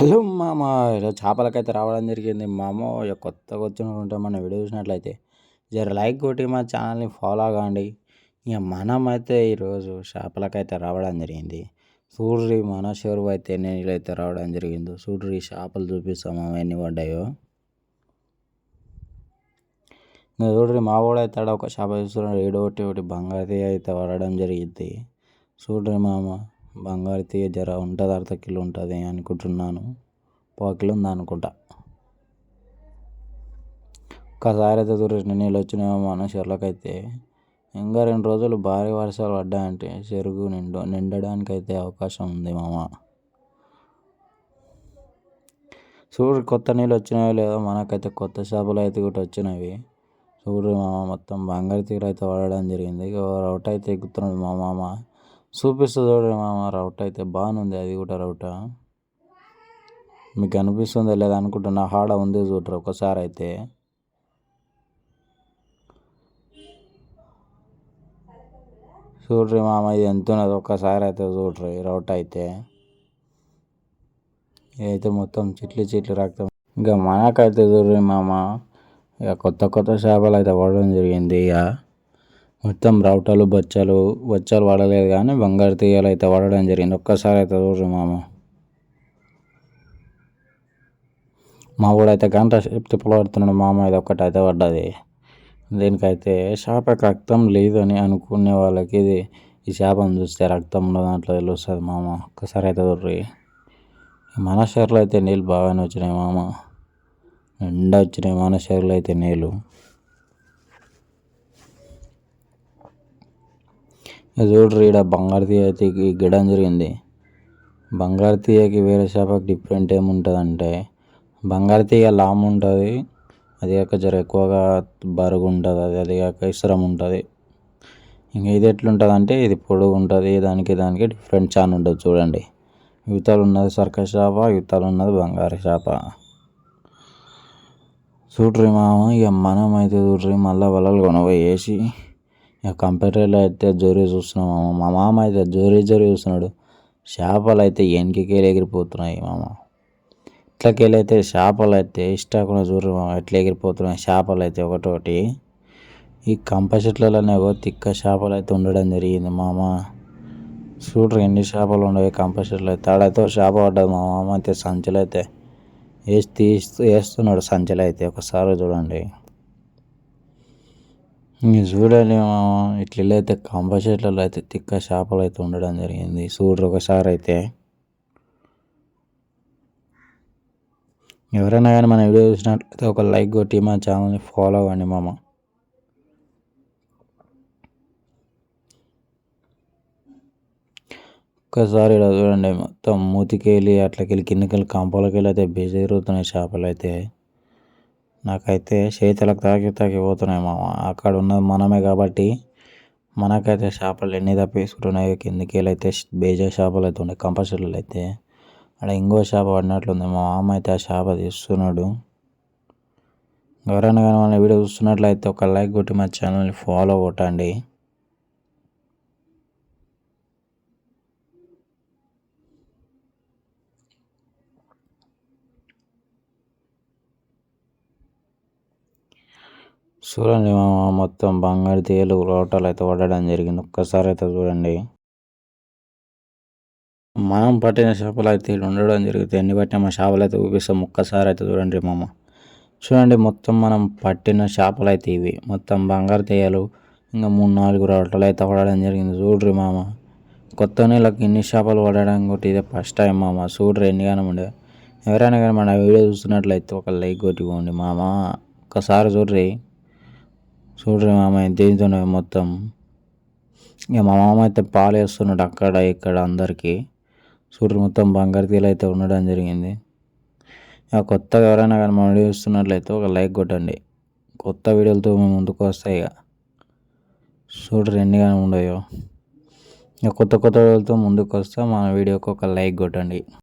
Hello మామ ఈరోజు చేపలకైతే రావడం జరిగింది. మామ ఇక కొత్తగా వచ్చిన ఉంటే మన వీడియో చూసినట్లయితే జర లైక్ కొట్టి మా ఛానల్ని ఫాలో కాండి ఇక మనం అయితే ఈరోజు చేపలకైతే రావడం జరిగింది. చూడ్రి మన షేరు అయితే నీళ్ళైతే రావడం జరిగింది. చూడ్రి చేపలు చూపిస్తాము అవన్నీ ఎన్ని పడ్డాయో. ఇంకా చూడ్రి మా కూడా అయితే ఒక చేప చూస్తున్నాడు. ఏడో ఒకటి ఒకటి బంగారు అయితే పడడం జరిగింది. చూడ్రి మామ బంగారు తీగ జర ఉంటుంది అర్ధ కిలో ఉంటుంది అనుకుంటున్నాను. పావు కిలో ఉంది అనుకుంటా. ఒక్కసారి అయితే చూడండి నీళ్ళు వచ్చినాయో మన చెర్లకైతే. ఇంకా రెండు రోజులు భారీ వర్షాలు పడ్డాయంటే చెరుగు నిండు నిండడానికి అయితే అవకాశం ఉంది మామ. చూడు కొత్త నీళ్ళు వచ్చినాయో లేదో మనకైతే కొత్త చేపలు అయితే కూడా వచ్చినవి. చూడు మామ మొత్తం బంగారు తీగలు అయితే పడడం జరిగింది. రౌట్ అయితే ఎక్కుతున్నాడు మా మామ. చూపిస్తుంది చూడండి మామ రౌట్ అయితే బాగుంది అది కూడా రౌటా. మీకు అనిపిస్తుందో లేదా అనుకుంటున్నా హాడ ఉంది చూడరు ఒకసారి అయితే. చూడ్రి మామ ఇది ఎంత ఉన్నది ఒక్కసారి అయితే చూడ్రి రౌట్ అయితే. ఇదైతే మొత్తం చిట్లు చిట్లు రక్తం. ఇంకా మనకైతే చూడ్రి మామ ఇక కొత్త కొత్త చేపలు అయితే పడడం జరిగింది ఇక. మొత్తం రౌటలు బచ్చాలు బచ్చాలు వాడలేదు కానీ బంగారు తీగలు అయితే వాడడం జరిగింది. ఒక్కసారి అయితే చూడు మామ. మా కూడా అయితే గంట తిప్పలు పడుతున్నాడు మామ. ఇది ఒక్కటి అయితే పడ్డది. దీనికైతే చేపకి రక్తం లేదు అని అనుకునే వాళ్ళకి ఇది ఈ చేపను చూస్తే రక్తం ఉన్న దాంట్లో తెలుస్తుంది మామ. ఒక్కసారి అయితే చూడ్రి మన షేర్లో అయితే నీళ్ళు బాగానే వచ్చినాయి మామ. ఎండ వచ్చినాయి మన షేర్లో అయితే నీళ్ళు. చూడరు ఈడ బంగారు తీయ అయితే జరిగింది. బంగారు తీయకి వేరే చేపకి డిఫరెంట్ ఏముంటుందంటే బంగారు తీయ లామ్ ఉంటుంది అది కాక జర ఎక్కువగా బరుగు ఉంటుంది అది అది కాక ఇసరం ఉంటుంది. ఇంకా ఇది ఎట్లుంటుంది అంటే ఇది పొడుగు ఉంటుంది దానికి దానికి డిఫరెంట్ చాలా ఉంటుంది చూడండి. యువతలు ఉన్నది సర్కస్ చేప యువతలు ఉన్నది బంగారు చేప. చూడ్రి మామ ఇక మనం అయితే చూడ్రి మళ్ళీ వలలు కొనబోయి వేసి ఇక కంప్యూటర్లో అయితే జోరీ చూస్తున్నాం మా మామ అయితే జోరీ జోరీ చూస్తున్నాడు. చేపలు అయితే వెనకకి ఎగిరిపోతున్నాయి మామ. ఇట్లకెళ్ళి అయితే చేపలు అయితే ఇష్టకుండా చూడరు మామ. ఎట్లా ఎగిరిపోతున్నాయి చేపలు అయితే ఒకటోటి ఈ కంప చెట్లలోనే తిక్క చేపలు అయితే ఉండడం జరిగింది మామ. చూడరు ఎన్ని చేపలు ఉండవు కంప చెట్లు అయితే ఆడైతే చేప పడ్డది మా మామ అయితే సంచులు అయితే వేసి తీస్తూ వేస్తున్నాడు సంచులు అయితే ఒకసారి చూడండి. ఇంక చూడాలి ఇట్లా అయితే కంప చెట్లలో అయితే తిక్క చేపలు అయితే ఉండడం జరిగింది. చూడరు ఒకసారి అయితే ఎవరైనా కానీ మన వీడియో చూసినట్లయితే ఒక లైక్ కొట్టి మా ఛానల్ని ఫాలో అవ్వండి మామ. ఒక్కసారి ఇలా చూడండి మొత్తం మూతికెళ్ళి అట్లకెళ్ళి కిందకెళ్ళి కంపలకెళ్ళి వెళ్ళి అయితే తిరుగుతున్నాయి చేపలు అయితే. నాకైతే చేతులకు తాకి తాకి పోతున్నాయి మామ. అక్కడ ఉన్నది మనమే కాబట్టి మనకైతే చేపలు ఎన్ని తప్పేసుకుంటున్నాయో కిందికి అయితే బేజా చేపలు అయితే ఉన్నాయి కంపల్సరీలు అయితే. అక్కడ ఇంకో చేప పడినట్లుంది మా మామ అయితే ఆ చేప తీస్తున్నాడు. ఎవరైనా కానీ మన వీడియో చూస్తున్నట్లయితే ఒక లైక్ కొట్టి మా ఛానల్ని ఫాలో కొట్టండి చూడండి మొత్తం బంగారు తీగలు లోటాలు అయితే పడడం జరిగింది. ఒక్కసారి అయితే చూడండి. మనం పట్టిన చేపలు అయితే ఉండడం జరుగుతుంది ఎన్ని పట్టిన మా చేపలు అయితే చూపిస్తాం ఒక్కసారి అయితే చూడండి మామ. చూడండి మొత్తం మనం పట్టిన చేపలు అయితే ఇవి. మొత్తం బంగారు తీయలు ఇంకా మూడు నాలుగు రోటలు అయితే పడడం జరిగింది. చూడ్రి మామ. కొత్త నీళ్ళకి ఇన్ని చేపలు పడడం కొట్టి ఇదే ఫస్ట్ టైం మామ. చూడ్రి ఎన్నిగానే ఉండే. ఎవరైనా కానీ మన వీడియో చూస్తున్నట్లయితే ఒక లైక్ కొట్టిపోండి మామ. ఒక్కసారి చూడ్రి. చూడరు మామ దేనితోనే మొత్తం. ఇక మా మామ అయితే పాలు వేస్తున్నాడు అక్కడ ఇక్కడ అందరికీ. చూడరు మొత్తం బంగారు తీలు అయితే ఉండడం జరిగింది. ఇక కొత్తగా ఎవరైనా కానీ మా వీడియో చూస్తున్నట్లయితే ఒక లైక్ కొట్టండి. కొత్త వీడియోలతో మేము ముందుకు వస్తాయి ఇక. చూడరు ఎన్ని కానీ ఉండయో. ఇక కొత్త కొత్త వీడియోలతో ముందుకు వస్తే మా వీడియోకి ఒక లైక్ కొట్టండి.